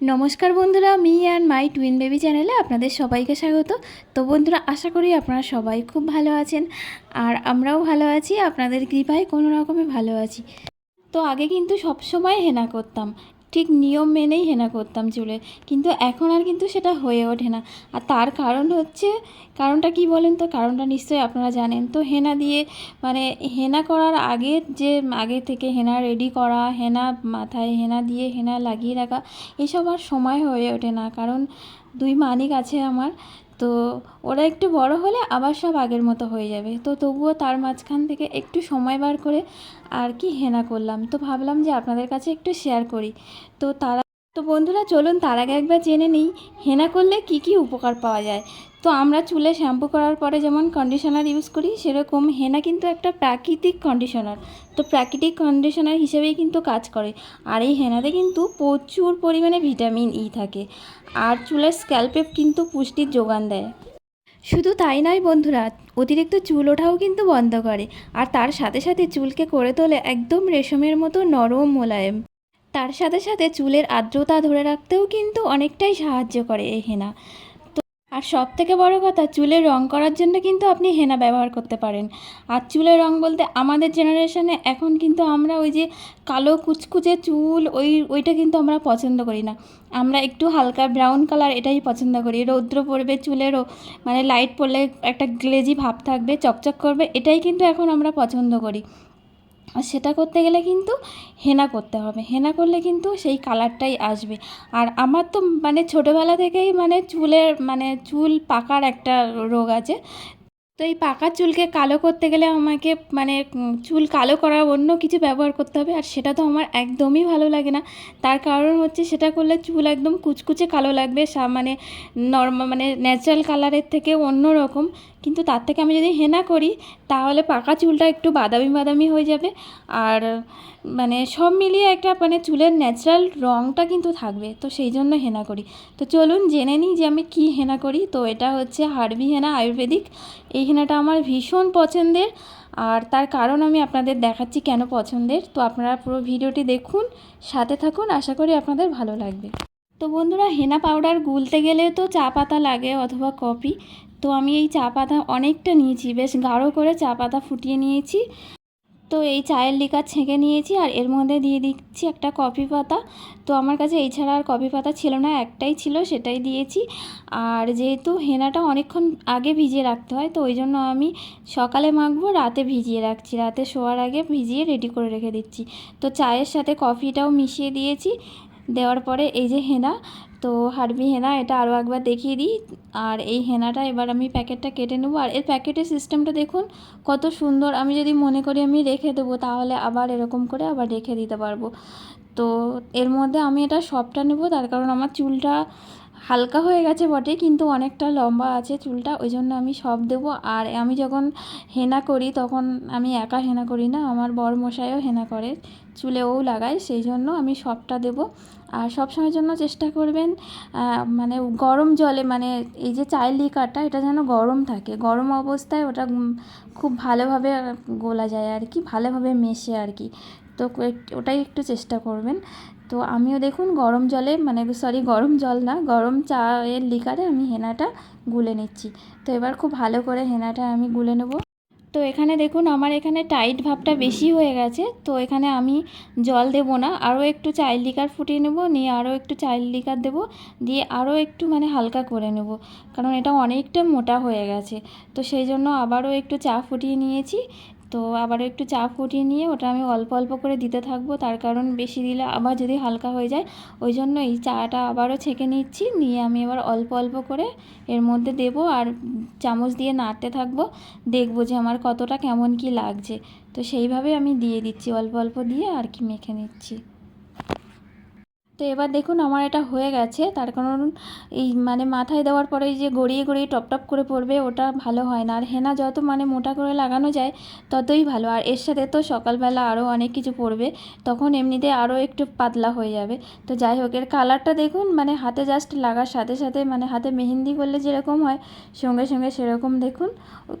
নমস্কার বন্ধুরা, me and my twin baby চ্যানেলে আপনাদের সবাইকে স্বাগত। তো বন্ধুরা, আশা করি আপনারা সবাই খুব ভালো আছেন আর আমরাও ভালো আছি, আপনাদের কৃপায় কোনো রকমে ভালো আছি। তো আগে কিন্তু সবসময় হেনা করতাম ঠিক নিয়ম মেনেই হেনা করতাম চুলে। কিন্তু এখন আর কিন্তু সেটা হয়ে ওঠে না। আর তার কারণ হচ্ছে, কারণটা কি বলেন তো? কারণটা নিশ্চয়ই আপনারা জানেন তো। হেনা দিয়ে মানে হেনা করার আগে যে, আগে থেকে হেনা রেডি করা, হেনা মাথায় হেনা দিয়ে হেনা লাগিয়ে রাখা, এসব আর সময় হয়ে ওঠে না। কারণ দুই মানিক আছে আমার। তো ওরা একটু বড় হলে আবার সব আগের মতো হয়ে যাবে। তো তবুও তার মাঝখান থেকে একটু সময় বার করে আর কি হেনা করলাম। তো ভাবলাম যে আপনাদের কাছে একটু শেয়ার করি। তো তারা, তো বন্ধুরা চলুন তার আগে একবার জেনে নিই, হেনা করলে কি কি উপকার পাওয়া যায়? তো আমরা চুলে শ্যাম্পু করার পরে যেমন কন্ডিশনার ইউজ করি, সেরকম হেনা কিন্তু একটা প্রাকৃতিক কন্ডিশনার তো প্রাকৃতিক কন্ডিশনার হিসেবেই কিন্তু কাজ করে। আর এই হেনাতে কিন্তু প্রচুর পরিমাণে ভিটামিন ই থাকে। আর চুলের স্ক্যাল্পে কিন্তু পুষ্টির যোগান দেয়। শুধু তাই নয় বন্ধুরা, অতিরিক্ত চুল ওঠাও কিন্তু বন্ধ করে। আর তার সাথে সাথে চুলকে করে তোলে একদম রেশমের মতো নরম মোলায়েম। তার সাথে সাথে চুলের আর্দ্রতা ধরে রাখতেও কিন্তু অনেকটাই সাহায্য করে এই হেনা। আর সব থেকে বড় কথা, চুলের রং করার জন্য কিন্তু আপনি হেনা ব্যবহার করতে পারেন। আর চুলের রং বলতে আমাদের জেনারেশনে এখন কিন্তু আমরা ওই যে কালো কুচকুচে চুল, ওই, ওইটা কিন্তু আমরা পছন্দ করি না। আমরা একটু হালকা ব্রাউন কালার এটাই পছন্দ করি। রৌদ্র পড়বে চুলেরও মানে লাইট পড়লে একটা গ্লেজি ভাব থাকবে, চকচক করবে, এটাই কিন্তু এখন আমরা পছন্দ করি। সেটা করতে গেলে কিন্তু হেনা করতে হবে। হেনা করলে কিন্তু সেই কালারটাই আসবে। আর আমার তো মানে ছোটোবেলা থেকেই মানে চুলের মানে চুল পাকার একটা রোগ আছে। তো এই পাকা চুলকে কালো করতে গেলে আমাকে মানে চুল কালো করার অন্য কিছু ব্যবহার করতে হবে। আর সেটা তো আমার একদমই ভালো লাগে না। তার কারণ হচ্ছে সেটা করলে চুল একদম কুচকুচে কালো লাগবে। মানে নর্মাল মানে ন্যাচারাল কালারের থেকে অন্য রকম কিন্তু তার থেকে আমি যদি হেনা করি, তাহলে পাকা চুলটা একটু বাদামি বাদামি হয়ে যাবে। আর মানে সব মিলিয়ে একটা মানে চুলের ন্যাচারাল রঙটা কিন্তু থাকবে, তো সেই জন্য হেনা করি। তো চলুন জেনে নিই যে আমি কী হেনা করি। তো এটা হচ্ছে হার্বি হেনা আয়ুর্বেদিক। এই হেনাটা আমার ভীষণ পছন্দের। আর তার কারণ আমি আপনাদের দেখাচ্ছি কেন পছন্দের। তো আপনারা পুরো ভিডিওটি দেখুন, সাথে থাকুন, আশা করি আপনাদের ভালো লাগবে। তো বন্ধুরা, হেনা পাউডার গুলতে গেলে তো চা পাতা লাগে অথবা কফি। তো আমি এই চা পাতা অনেকটা নিয়েছি, বেশ গাঢ় করে চা পাতা ফুটিয়ে নিয়েছি। তো এই চায়ের লিকার ছেঁকে নিয়েছি আর এর মধ্যে দিয়ে দিচ্ছি একটা কফি পাতা। তো আমার কাছে এই ছাড়া আর কফি পাতা ছিল না, একটাই ছিল, সেটাই দিয়েছি। আর যেহেতু হেনাটা অনেকক্ষণ আগে ভিজিয়ে রাখতে হয়, তো ওই জন্য আমি সকালে মাখবো, রাতে ভিজিয়ে রাখছি। রাতে শোয়ার আগে ভিজিয়ে রেডি করে রেখে দিচ্ছি। তো চায়ের সাথে কফিটাও মিশিয়ে দিয়েছি। দেওয়ার পরে এই যে হেনা তো হারবি হেনা, এটা আরও একবার দেখিয়ে দিই। আর এই হেনাটা এবার আমি প্যাকেটটা কেটে নেব। আর এর প্যাকেটের সিস্টেমটা দেখুন, কত সুন্দর। আমি যদি মনে করি আমি রেখে দেবো, তাহলে আবার এরকম করে আবার রেখে দিতে পারব। তো এর মধ্যে আমি এটা সবটা নেব, তার কারণ আমার চুলটা হালকা হয়ে গেছে বটে, কিন্তু অনেকটা লম্বা আছে চুলটা, ওই জন্য আমি সব দেবো। আর আমি যখন হেনা করি, তখন আমি একা হেনা করি না, আমার বর মশাইও হেনা করে, চুলেও লাগায়, সেই জন্য আমি সবটা দেবো। আর সব সময়ের জন্য চেষ্টা করবেন মানে গরম জলে মানে এই যে চায়ের লিকারটা এটা যেন গরম থাকে। গরম অবস্থায় ওটা খুব ভালোভাবে গোলা যায় আর কি, ভালোভাবে মেশে আর কি। তো ওটাই একটু চেষ্টা করবেন। তো আমিও দেখুন গরম জলে মানে সরি গরম জল না, গরম চায়ের লিকারে আমি হেনাটা গুলে নিচ্ছি। তো এবার খুব ভালো করে হেনাটা আমি গুলে নেব। তো এখানে দেখুন আমার এখানে টাইট ভাবটা বেশি হয়ে গেছে, তো এখানে আমি জল দেবো না, আরও একটু চায়ের লিকার ফুটিয়ে নেব, নিয়ে আরও একটু চায়ের লিকার দেবো, দিয়ে আরও একটু মানে হালকা করে নেব, কারণ এটা অনেকটা মোটা হয়ে গেছে। তো সেই জন্য আবারও একটু চা ফুটিয়ে নিয়েছি তো আবারও একটু চা ফুটিয়ে নিয়ে ওটা আমি অল্প অল্প করে দিতে থাকব। তার কারণ বেশি দিলে আবার যদি হালকা হয়ে যায়, ওই জন্য এই চাটা আবারও ছেঁকে নিচ্ছি। নিয়ে আমি এবার অল্প অল্প করে এর মধ্যে দেব আর চামচ দিয়ে নাড়তে থাকব। দেখব যে আমার কতটা কেমন কি লাগছে। তো সেইভাবে আমি দিয়ে দিচ্ছি, অল্প অল্প দিয়ে আর কি মেখে নিচ্ছি। তো এবার দেখুন আমার এটা হয়ে গেছে। তার কারণ এই মানে মাথায় দেওয়ার পরে যে গড়িয়ে গড়িয়ে টপ টপ করে পড়বে, ওটা ভালো হয় না। আর হেনা যত মানে মোটা করে লাগানো যায়, ততই ভালো। আর এর সাথে তো সকালবেলা আরও অনেক কিছু পড়বে, তখন এমনিতে আরও একটু পাতলা হয়ে যাবে। তো যাই হোক, এর কালারটা দেখুন মানে হাতে জাস্ট লাগার সাথে সাথে মানে হাতে মেহেন্দি করলে যেরকম হয়, সঙ্গে সঙ্গে সেরকম দেখুন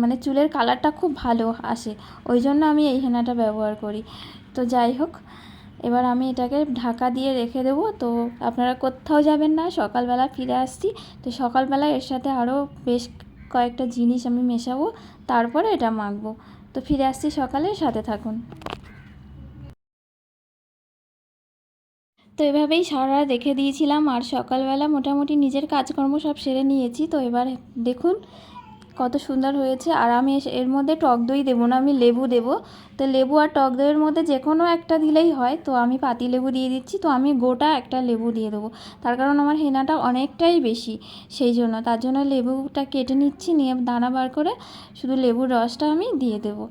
মানে চুলের কালারটা খুব ভালো আসে। ওই জন্য আমি এই হেনাটা ব্যবহার করি। তো যাই হোক এবার আমি এটাকে ঢাকা দিয়ে রেখে দেবো। তো আপনারা কোথাও যাবেন না, সকালবেলা ফিরে আসছি। তো সকালবেলা এর সাথে আরও বেশ কয়েকটা জিনিস আমি মেশাবো, তারপরে এটা মাখবো। তো ফিরে আসছি সকালে, সাথে থাকুন। তো এভাবেই সারা রেখে দিয়েছিলাম, আর সকালবেলা মোটামুটি নিজের কাজকর্ম সব সেরে নিয়েছি। তো এবার দেখুন কত সুন্দর হয়েছে। আর আমি এর মধ্যে টক দই দেবো না, আমি লেবু দেব। তো লেবু আর টক দইয়ের মধ্যে যে কোনো একটা দিলেই হয়। তো আমি পাতি লেবু দিয়ে দিচ্ছি, তো আমি গোটা একটা লেবু দিয়ে দেবো। তার কারণ আমার হেনাটা অনেকটাই বেশি, সেই জন্য। তার জন্য লেবুটা কেটে নিচ্ছি, নিয়ে দানা বার করে শুধু লেবুর রসটা আমি দিয়ে দেবো।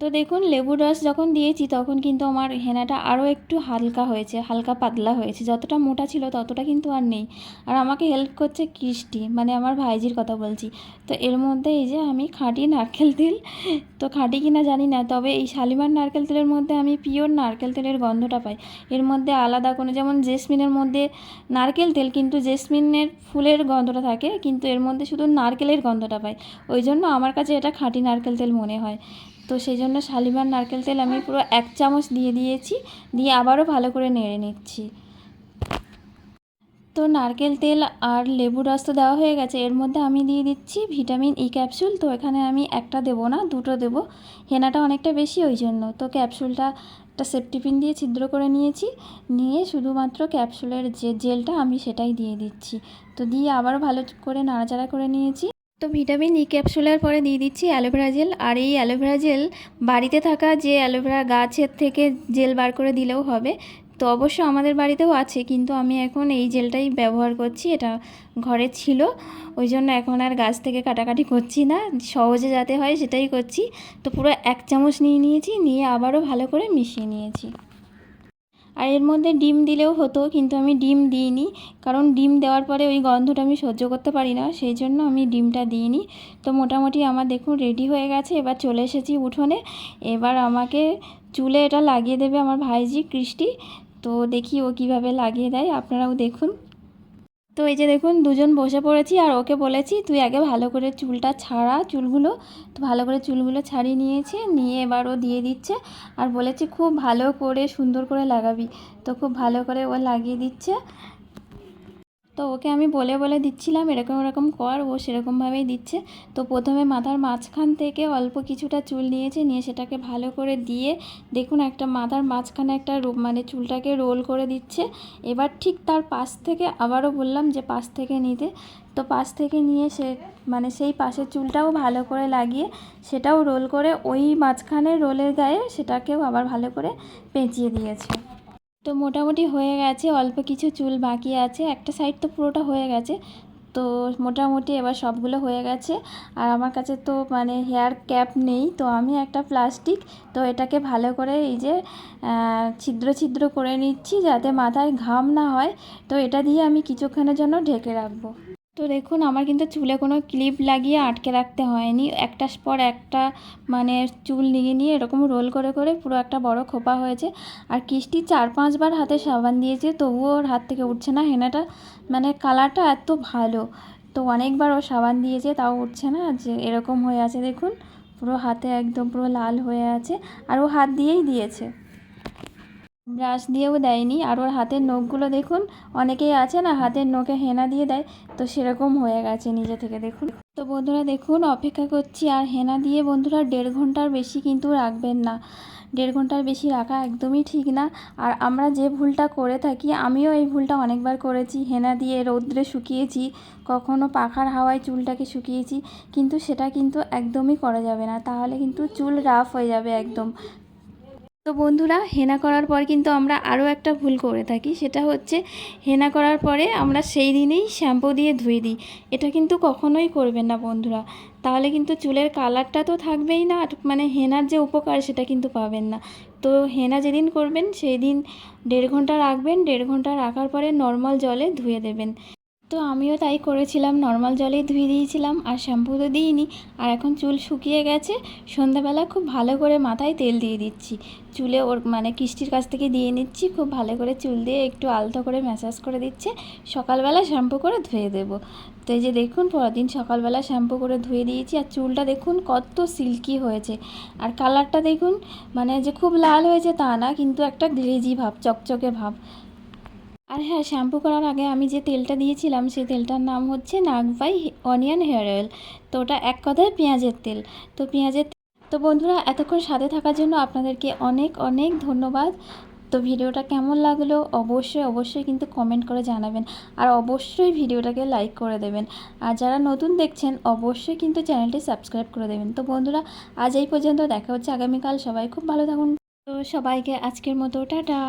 তো দেখুন, লেবুর রস যখন দিয়েছি, তখন কিন্তু আমার হেনাটা আরও একটু হালকা হয়েছে, হালকা পাতলা হয়েছে। যতটা মোটা ছিল, ততটা কিন্তু আর নেই। আর আমাকে হেল্প করছে কৃষ্টি মানে আমার ভাইজির কথা বলছি। তো এর মধ্যে এই যে আমি খাঁটি নারকেল তেল, তো খাঁটি কিনা জানি না, তবে এই শালিমার নারকেল তেলের মধ্যে আমি পিওর নারকেল তেলের গন্ধটা পাই। এর মধ্যে আলাদা কোনো, যেমন জেসমিনের মধ্যে নারকেল তেল, কিন্তু জেসমিনের ফুলের গন্ধটা থাকে, কিন্তু এর মধ্যে শুধু নারকেলের গন্ধটা পাই। ওই জন্য আমার কাছে এটা খাঁটি নারকেল তেল মনে হয়। তো সেই জন্য শালিমার নারকেল তেল আমি পুরো এক চামচ দিয়ে দিয়েছি, দিয়ে আবারও ভালো করে নেড়ে নিচ্ছি। তো নারকেল তেল আর লেবু রস তো দেওয়া হয়ে গেছে, এর মধ্যে আমি দিয়ে দিচ্ছি ভিটামিন ই ক্যাপসুল। তো এখানে আমি একটা দেবো না, দুটো দেবো। হেনাটা অনেকটা বেশি ওই জন্য। তো ক্যাপসুলটা একটা সেফটিপিন দিয়ে ছিদ্র করে নিয়েছি, নিয়ে শুধুমাত্র ক্যাপসুলের যে জেলটা আমি সেটাই দিয়ে দিচ্ছি। তো দিয়ে আবারও ভালো করে নাড়াচাড়া করে নিয়েছি। তো ভিটামিন ই ক্যাপসুলার পরে দিয়ে দিচ্ছি অ্যালোভেরা জেল। আর এই অ্যালোভেরা জেল বাড়িতে থাকা যে অ্যালোভেরা গাছের থেকে জেল বার করে দিলেও হবে, তো অবশ্য আমাদের বাড়িতেও আছে, কিন্তু আমি এখন এই জেলটাই ব্যবহার করছি, এটা ঘরে ছিল। ওই জন্য এখন আর গাছ থেকে কাটাকাটি করছি না, সহজে যাতে হয় সেটাই করছি। তো পুরো এক চামচ নিয়ে নিয়েছি, নিয়ে আবারও ভালো করে মিশিয়ে নিয়েছি। আর এর মধ্যে ডিম দিলেও হতো, কিন্তু আমি ডিম দিইনি। কারণ ডিম দেওয়ার পরে ওই গন্ধটা আমি সহ্য করতে পারি না, সেই জন্য আমি ডিমটা দিইনি। তো মোটামুটি আমার দেখুন রেডি হয়ে গেছে, এবার চলে এসেছি উঠোনে। এবার আমাকে চুলে এটা লাগিয়ে দেবে আমার ভাইজি কৃষ্টি তো দেখি ও কীভাবে লাগিয়ে দেয়, আপনারাও দেখুন। তো এই যে দেখুন, দুজন বসে পড়েছি আর ওকে বলেছি, তুই আগে ভালো করে চুলটা ছাড়া চুলগুলো। তো ভালো করে চুলগুলো ছাড়িয়ে নিয়েছে, নিয়ে এবার ও দিয়ে দিচ্ছে আর বলেছি, খুব ভালো করে সুন্দর করে লাগাবি। তো খুব ভালো করে ও লাগিয়ে দিচ্ছে। তো ওকে আমি বলে বলে দিচ্ছিলাম, এরকম এরকম কর, ও সেরকমভাবেই দিচ্ছে। তো প্রথমে মাথার মাঝখান থেকে অল্প কিছুটা চুল নিয়েছে, নিয়ে সেটাকে ভালো করে দিয়ে দেখুন একটা মাথার মাঝখানে একটা মানে চুলটাকে রোল করে দিচ্ছে। এবার ঠিক তার পাশ থেকে আবারও বললাম যে পাশ থেকে নিতে। তো পাশ থেকে নিয়ে সে মানে সেই পাশের চুলটাও ভালো করে লাগিয়ে সেটাও রোল করে ওই মাঝখানে রোলের গায়ে সেটাকেও আবার ভালো করে পেঁচিয়ে দিয়েছে। তো মোটামুটি হয়ে গেছে, অল্প কিছু চুল বাকি আছে, একটা সাইড তো পুরোটা হয়ে গেছে। তো মোটামুটি এবার সবগুলো হয়ে গেছে। আর আমার কাছে তো মানে হেয়ার ক্যাপ নেই, তো আমি একটা প্লাস্টিক তো এটাকে ভালো করে এই যে ছিদ্র ছিদ্র করে নিচ্ছি যাতে মাথায় ঘাম না হয়। তো এটা দিয়ে আমি কিছুক্ষণের জন্য ঢেকে রাখব। তো দেখুন, আমার কিন্তু চুলে কোনো ক্লিপ লাগিয়ে আটকে রাখতে হয়নি। একটার পর একটা মানে চুল নিয়ে নিয়ে এরকম রোল করে করে পুরো একটা বড় খোপা হয়েছে। আর কিস্তি চার পাঁচবার হাতে সাবান দিয়েছে, তবুও ওর হাত থেকে উঠছে না। হেনাটা মানে কালারটা এত ভালো। তো অনেকবার ও সাবান দিয়েছে, তাও উঠছে না। যে এরকম হয়ে আছে, দেখুন। পুরো হাতে একদম পুরো লাল হয়ে আছে। আর ও হাত দিয়েই দিয়েছে। ব্রাশ দিয়েও দেয়নি। আর ওর হাতের নখগুলো দেখুন, অনেকেই আছে না, হাতের নখে হেনা দিয়ে দেয়। তো সেরকম হয়ে গেছে নিজে থেকে, দেখুন। তো বন্ধুরা, দেখুন, অপেক্ষা করছি। আর হেনা দিয়ে বন্ধুরা দেড় ঘণ্টার বেশি কিন্তু রাখবেন না। দেড় ঘণ্টার বেশি রাখা একদমই ঠিক না। আর আমরা যে ভুলটা করে থাকি, আমিও এই ভুলটা অনেকবার করেছি। হেনা দিয়ে রৌদ্রে শুকিয়েছি, কখনো পাখার হাওয়ায় চুলটাকে শুকিয়েছি, কিন্তু সেটা কিন্তু একদমই করা যাবে না। তাহলে কিন্তু চুল রাফ হয়ে যাবে একদম। তো বন্ধুরা, হেনা করার পর কিন্তু আমরা আরও একটা ভুল করে থাকি। সেটা হচ্ছে, হেনা করার পরে আমরা সেই দিনেই শ্যাম্পু দিয়ে ধুয়ে দিই। এটা কিন্তু কখনোই করবেন না বন্ধুরা। তাহলে কিন্তু চুলের কালারটা তো থাকবেই না, আর মানে হেনার যে উপকার সেটা কিন্তু পাবেন না। তো হেনা যেদিন করবেন, সেই দিন দেড় ঘণ্টা রাখবেন। দেড় ঘণ্টা রাখার পরে নর্মাল জলে ধুয়ে দেবেন। তো আমিও তাই করেছিলাম নর্মাল জলেই ধুয়ে দিয়েছিলাম আর শ্যাম্পু তো দিইনি। আর এখন চুল শুকিয়ে গেছে, সন্ধ্যাবেলা খুব ভালো করে মাথায় তেল দিয়ে দিচ্ছি। চুলে ওর মানে কিস্তির কাছ থেকে দিয়ে নিচ্ছি, খুব ভালো করে চুল দিয়ে একটু আলতো করে ম্যাসাজ করে দিচ্ছে। সকালবেলা শ্যাম্পু করে ধুয়ে দেবো। তো এই যে দেখুন পরের দিন সকালবেলা শ্যাম্পু করে ধুয়ে দিয়েছি আর চুলটা দেখুন কত সিল্কি হয়েছে। আর কালারটা দেখুন মানে যে খুব লাল হয়েছে তা না, কিন্তু একটা গ্লেজি ভাব, চকচকে ভাব। আর হ্যাঁ শ্যাম্পু করার আগে আমি যে তেলটা দিয়েছিলাম, সেই তেলটার নাম হচ্ছে নাগভাই অনিয়ন হেয়ার অয়েল। তো ওটা এক কথায় পেঁয়াজের তেল। তো পেঁয়াজের তো বন্ধুরা, এতক্ষণ সাথে থাকার জন্য আপনাদেরকে অনেক অনেক ধন্যবাদ। তো ভিডিওটা কেমন লাগল? অবশ্যই অবশ্যই কিন্তু কমেন্ট করে জানাবেন। আর অবশ্যই ভিডিওটাকে লাইক করে দেবেন। আর যারা নতুন দেখছেন, অবশ্যই কিন্তু চ্যানেলটি সাবস্ক্রাইব করে দেবেন। তো বন্ধুরা, আজ এই পর্যন্ত দেখা হচ্ছে। আগামীকাল সবাই খুব ভালো থাকুন। তো সবাইকে আজকের মতো, টাটা।